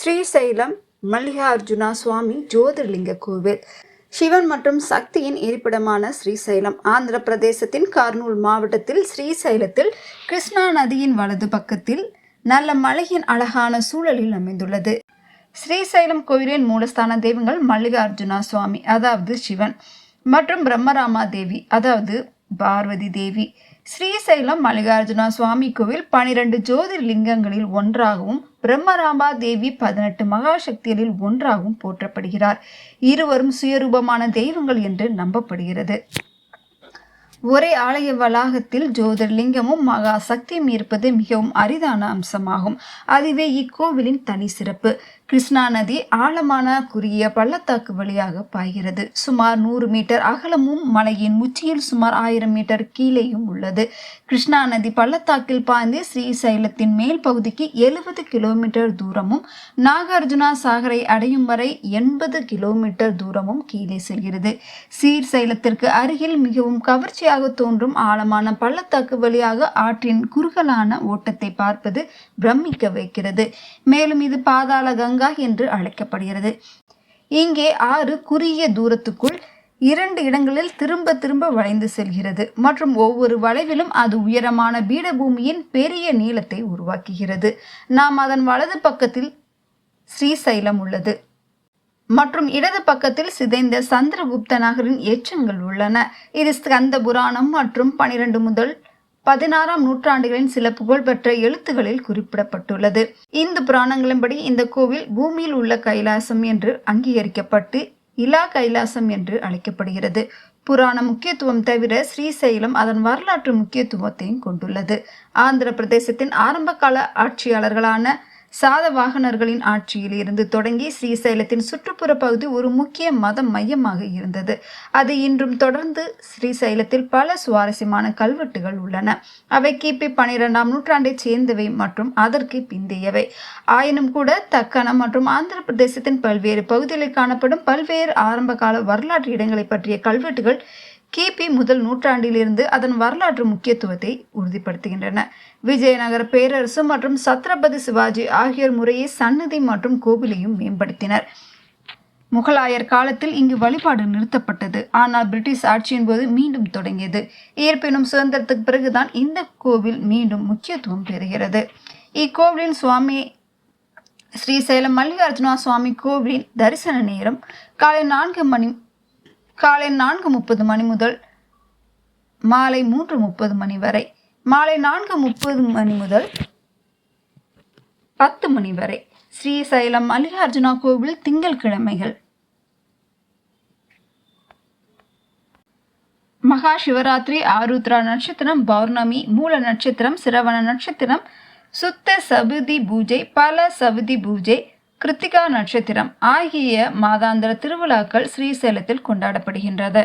ஸ்ரீசைலம் மல்லிகார்ஜுனா சுவாமி ஜோதிர்லிங்க கோவில். சிவன் மற்றும் சக்தியின் இருப்பிடமான ஸ்ரீசைலம் ஆந்திர பிரதேசத்தின் கர்னூல் மாவட்டத்தில் ஸ்ரீசைலத்தில் கிருஷ்ணா நதியின் வலது பக்கத்தில் நல்ல மலையின் அழகான சூழலில் அமைந்துள்ளது. ஸ்ரீசைலம் கோவிலின் மூலஸ்தான தெய்வங்கள் மல்லிகார்ஜுனா சுவாமி அதாவது சிவன் மற்றும் பிரம்மராமா தேவி அதாவது பார்வதி தேவி. ஸ்ரீசைலம் மல்லிகார்ஜுனா சுவாமி கோவில் பனிரெண்டு ஜோதிர்லிங்கங்களில் ஒன்றாகவும் பிரம்மராமா தேவி பதினெட்டு மகாசக்திகளில் ஒன்றாகவும் போற்றப்படுகிறார். இருவரும் சுயரூபமான தெய்வங்கள் என்று நம்பப்படுகிறது. ஒரே ஆலய வளாகத்தில் ஜோதிர்லிங்கமும் மகா சக்தியும் இருப்பது மிகவும் அரிதான அம்சமாகும். அதுவே இக்கோவிலின் தனி சிறப்பு. கிருஷ்ணா நதி ஆழமான குறுகிய பள்ளத்தாக்கு வழியாக பாய்கிறது. சுமார் நூறு மீட்டர் அகலமும் மலையின் உச்சியில் சுமார் ஆயிரம் மீட்டர் கீழேயும் உள்ளது. கிருஷ்ணா நதி பள்ளத்தாக்கில் பாய்ந்து ஸ்ரீசைலத்தின் மேல் பகுதிக்கு எழுபது கிலோமீட்டர் தூரமும் நாகார்ஜுனா சாகரை அடையும் வரை எண்பது கிலோமீட்டர் தூரமும் கீழே செல்கிறது. சீர்சைலத்திற்கு அருகில் மிகவும் வழியாக தோன்றும் ஆழமான பள்ளத்தாக்கு வழியாக ஆற்றின் குறுகலான ஓட்டத்தை பார்ப்பது பிரமிக்க வைக்கிறது. மேலும் இது பாதாள கங்கா என்று அழைக்கப்படுகிறது. இங்கே ஆறு குறுகிய தூரத்துக்குள் இரண்டு இடங்களில் திரும்ப திரும்ப வளைந்து செல்கிறது. மற்றும் ஒவ்வொரு வளைவிலும் அது உயரமான பீடபூமியின் பெரிய நீளத்தை உருவாக்குகிறது. நாம் அதன் வலது பக்கத்தில் ஸ்ரீசைலம் உள்ளது. மற்றும் இடது பக்கத்தில் சிதைந்த சந்திரகுப்த நகரின் எச்சங்கள் உள்ளன. இது ஸ்கந்த புராணம் மற்றும் பனிரெண்டு முதல் பதினாறாம் நூற்றாண்டுகளின் சில புகழ்பெற்ற எழுத்துகளில் குறிப்பிடப்பட்டுள்ளது. இந்து புராணங்களின்படி இந்த கோவில் பூமியில் உள்ள கைலாசம் என்று அங்கீகரிக்கப்பட்டு இலா கைலாசம் என்று அழைக்கப்படுகிறது. புராண முக்கியத்துவம் தவிர ஸ்ரீசைலம் அதன் வரலாற்று முக்கியத்துவத்தையும் கொண்டுள்ளது. ஆந்திர பிரதேசத்தின் ஆரம்பகால ஆட்சியாளர்களான சாதவாகனர்களின் ஆட்சியில் இருந்து தொடங்கி ஸ்ரீசைலத்தின் சுற்றுப்புற பகுதி ஒரு முக்கிய மத மையமாக இருந்தது. அது இன்றும் தொடர்ந்து ஸ்ரீசைலத்தில் பல சுவாரஸ்யமான கல்வெட்டுகள் உள்ளன. அவை கிபி பனிரெண்டாம் நூற்றாண்டைச் சேர்ந்தவை மற்றும் அதற்கு பிந்தையவை. ஆயினும் கூட தக்கணம் மற்றும் ஆந்திர பிரதேசத்தின் பல்வேறு பகுதிகளில் காணப்படும் பல்வேறு ஆரம்பகால வரலாற்று இடங்களை பற்றிய கல்வெட்டுகள் கிபி முதல் நூற்றாண்டிலிருந்து அதன் வரலாற்று முக்கியத்துவத்தை உறுதிப்படுத்துகின்றன. விஜயநகர பேரரசு மற்றும் சத்ரபதி சிவாஜி ஆகியோர் முறையே சன்னதி மற்றும் கோவிலையும் மேம்படுத்தினர். முகலாயர் காலத்தில் இங்கு வழிபாடு நிறுத்தப்பட்டது. ஆனால் பிரிட்டிஷ் ஆட்சியின் போது மீண்டும் தொடங்கியது. இருப்பினும் சுதந்திரத்துக்கு பிறகுதான் இந்த கோவில் மீண்டும் முக்கியத்துவம் பெறுகிறது. இக்கோவிலின் சுவாமி ஸ்ரீசைலம் மல்லிகார்ஜுனா சுவாமி கோவிலின் தரிசன நேரம் காலை நான்கு மணி காலை நான்கு முப்பது மணி முதல் மாலை மூன்று முப்பது மணி வரை. மாலை நான்கு முப்பது மணி முதல் பத்து மணி வரை. ஸ்ரீசைலம் மல்லிகார்ஜுனா கோவில் திங்கள்கிழமைகள் மகா சிவராத்திரி ஆருத்ரா நட்சத்திரம் பௌர்ணமி மூல நட்சத்திரம் சிரவண நட்சத்திரம் சுத்த சபுதி பூஜை பல சபுதி பூஜை கிருத்திகா நட்சத்திரம் ஆகிய மாதாந்திர திருவிழாக்கள் ஸ்ரீசைலத்தில் கொண்டாடப்படுகின்றது.